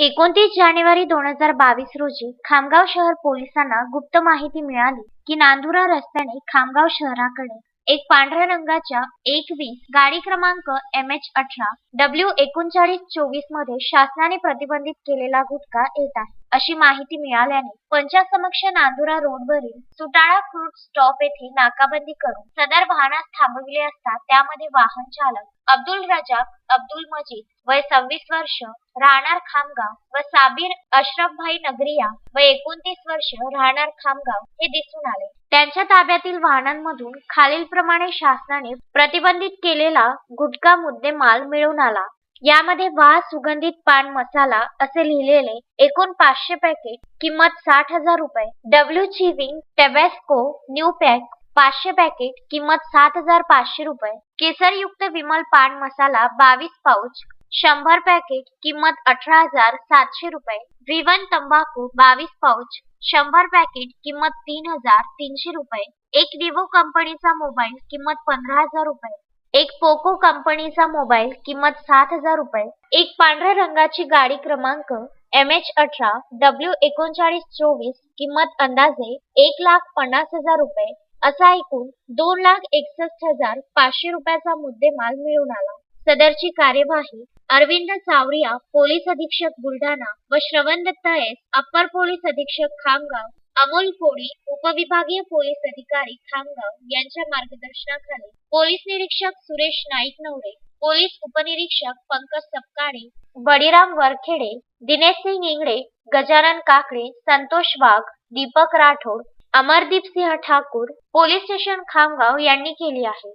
एकोणतीस जानेवारी दोन हजार बावीस रोजी खामगाव शहर पोलिसांना गुप्त माहिती मिळाली की नांदुरा रस्त्याने खामगाव शहराकडे एक पांढऱ्या रंगाच्या एक वीस गाडी क्रमांक एम एच अठरा डब्ल्यू एकोणचाळीस चोवीसमध्ये शासनाने प्रतिबंधित केलेला गुटखा येत आहे. अशी माहिती मिळाल्याने पंचासमक्ष नांदुरा रोडवरील सुटाळा फ्रूट स्टॉप येथे नाकाबंदी करून सदर वाहनास थांबविले असता त्यामध्ये वाहन चालक अब्दुल रजाक अब्दुल मजीद वय सव्वीस वर्ष राहणार खामगाव व साबीर अशरफभाई नगरिया व एकोणतीस वर्ष राहणार खामगाव हे दिसून आले. त्यांच्या ताब्यातील वाहनांमधून खालीलप्रमाणे शासनाने प्रतिबंधित केलेला गुटखा मुद्देमाल मिळून आला. यामध्ये वाह सुगंधित पान मसाला असे लिहिलेले एकूण पाचशे पॅकेट किंमत साठ हजार रुपये. W chewing Tabasco new pack पाचशे पॅकेट किंमत सात हजार पाचशे रुपये. केसरयुक्त विमल पान मसाला बावीस पाऊच शंभर पॅकेट किंमत अठरा हजार सातशे रुपये. विवन तंबाखू बावीस पाऊच शंभर पॅकेट किंमत तीन हजार तीनशे रुपये. एक विवो कंपनीचा मोबाईल किंमत पंधरा हजार रुपये. एक पोको कंपनीचा मोबाईल किंमत सात हजार रुपये. एक पांढऱ्या रंगाची गाडी क्रमांक एम एच अठरा डब्ल्यू एकोणचाळीस चोवीस किंमत अंदाजे एक लाख पन्नास हजार रुपये. असा एकूण दोन लाख एकसष्ट हजार पाचशे रुपयाचा मुद्देमाल मिळून आला. सदरची कार्यवाही अरविंद सावरिया पोलीस अधीक्षक बुलढाणा व श्रवण दत्ता एस अप्पर पोलीस अधीक्षक खामगाव अमोल कोळी उपविभागीय पोलीस अधिकारी खामगाव यांच्या मार्गदर्शनाखाली पोलीस निरीक्षक सुरेश नाईक नवरे पोलीस उपनिरीक्षक पंकज सपकाळे बळीराम वरखेडे दिनेश सिंग इंगडे गजानन काकडे संतोष वाघ दीपक राठोड अमरदीप सिंह ठाकूर पोलीस स्टेशन खामगाव यांनी केली आहे.